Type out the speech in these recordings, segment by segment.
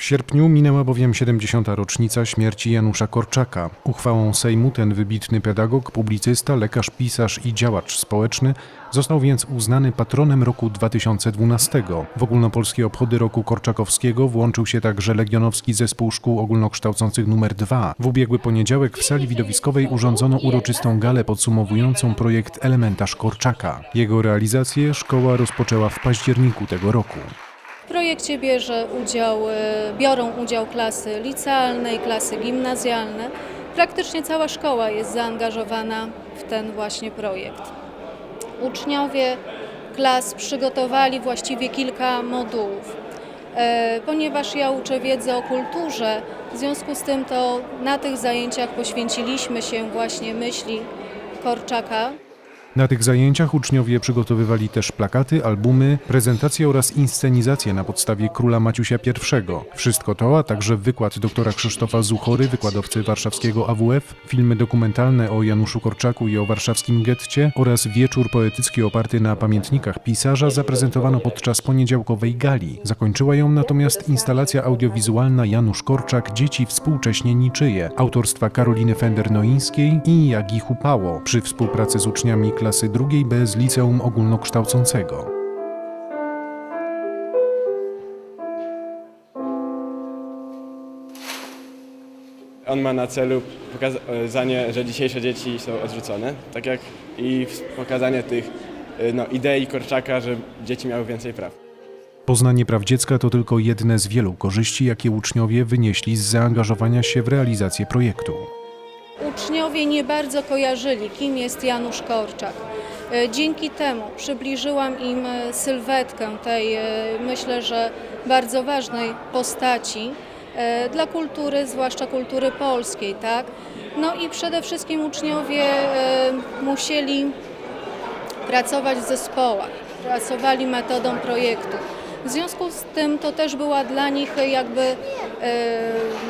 W sierpniu minęła bowiem 70. rocznica śmierci Janusza Korczaka. Uchwałą Sejmu ten wybitny pedagog, publicysta, lekarz, pisarz i działacz społeczny został więc uznany patronem roku 2012. W ogólnopolskie obchody roku Korczakowskiego włączył się także Legionowski Zespół Szkół Ogólnokształcących nr 2. W ubiegły poniedziałek w sali widowiskowej urządzono uroczystą galę podsumowującą projekt Elementarz Korczaka. Jego realizację szkoła rozpoczęła w październiku tego roku. Projekcie bierze udział, e, biorą udział klasy licealne i klasy gimnazjalne. Praktycznie cała szkoła jest zaangażowana w ten właśnie projekt. Uczniowie klas przygotowali właściwie kilka modułów. E, Ponieważ ja uczę wiedzy o kulturze, w związku z tym to na tych zajęciach poświęciliśmy się właśnie myśli Korczaka. Na tych zajęciach uczniowie przygotowywali też plakaty, albumy, prezentacje oraz inscenizacje na podstawie króla Maciusia I. Wszystko to, a także wykład doktora Krzysztofa Zuchory, wykładowcy warszawskiego AWF, filmy dokumentalne o Januszu Korczaku i o warszawskim getcie oraz wieczór poetycki oparty na pamiętnikach pisarza zaprezentowano podczas poniedziałkowej gali. Zakończyła ją natomiast instalacja audiowizualna Janusz Korczak Dzieci współcześnie niczyje autorstwa Karoliny Fender-Noińskiej i Jagi Hupało przy współpracy z uczniami klasy drugiej B z Liceum Ogólnokształcącego. On ma na celu pokazanie, że dzisiejsze dzieci są odrzucone, tak jak i pokazanie tych y, no, idei Korczaka, że dzieci miały więcej praw. Poznanie praw dziecka to tylko jedne z wielu korzyści, jakie uczniowie wynieśli z zaangażowania się w realizację projektu. Uczniowie nie bardzo kojarzyli, kim jest Janusz Korczak. E, Dzięki temu przybliżyłam im e, sylwetkę tej, e, myślę, że bardzo ważnej postaci dla kultury, zwłaszcza kultury polskiej, tak? No i przede wszystkim uczniowie musieli pracować w zespołach, pracowali metodą projektu. W związku z tym to też była dla nich jakby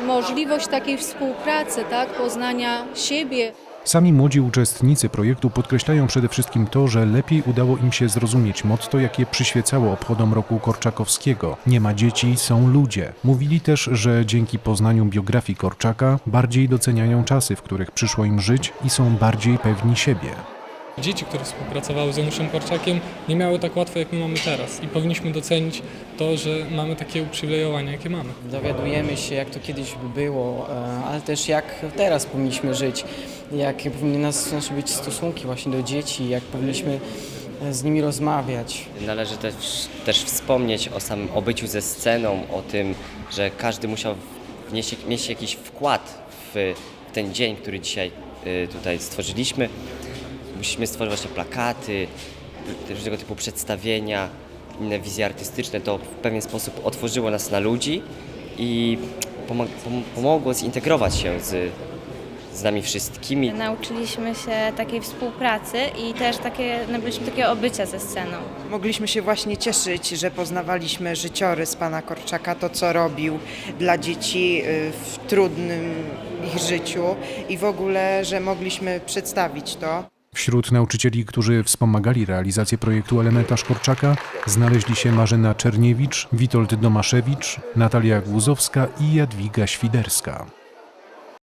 możliwość takiej współpracy, tak, poznania siebie. Sami młodzi uczestnicy projektu podkreślają przede wszystkim to, że lepiej udało im się zrozumieć motto, jakie przyświecało obchodom roku Korczakowskiego. Nie ma dzieci, są ludzie. Mówili też, że dzięki poznaniu biografii Korczaka bardziej doceniają czasy, w których przyszło im żyć i są bardziej pewni siebie. Dzieci, które współpracowały z Januszem Korczakiem, nie miały tak łatwo, jak my mamy teraz. I powinniśmy docenić to, że mamy takie uprzywilejowania, jakie mamy. Dowiadujemy się, jak to kiedyś było, e, ale też jak teraz powinniśmy żyć, jakie powinny nas, nasze być stosunki właśnie do dzieci, jak powinniśmy e, z nimi rozmawiać. Należy też, też wspomnieć o samym obyciu ze sceną, o tym, że każdy musiał wnieść, wnieść jakiś wkład w ten dzień, który dzisiaj y, tutaj stworzyliśmy. Musimy stworzyć właśnie plakaty, różnego typu przedstawienia, inne wizje artystyczne. To w pewien sposób otworzyło nas na ludzi i pomog- pom- pomogło zintegrować się z, z nami wszystkimi. Nauczyliśmy się takiej współpracy i też takie, nabyliśmy takiego obycia ze sceną. Mogliśmy się właśnie cieszyć, że poznawaliśmy życiorys pana Korczaka, to co robił dla dzieci y, w trudnym ich życiu i w ogóle, że mogliśmy przedstawić to. Wśród nauczycieli, którzy wspomagali realizację projektu Elementarz Korczaka, znaleźli się Marzena Czerniewicz, Witold Domaszewicz, Natalia Głuzowska i Jadwiga Świderska.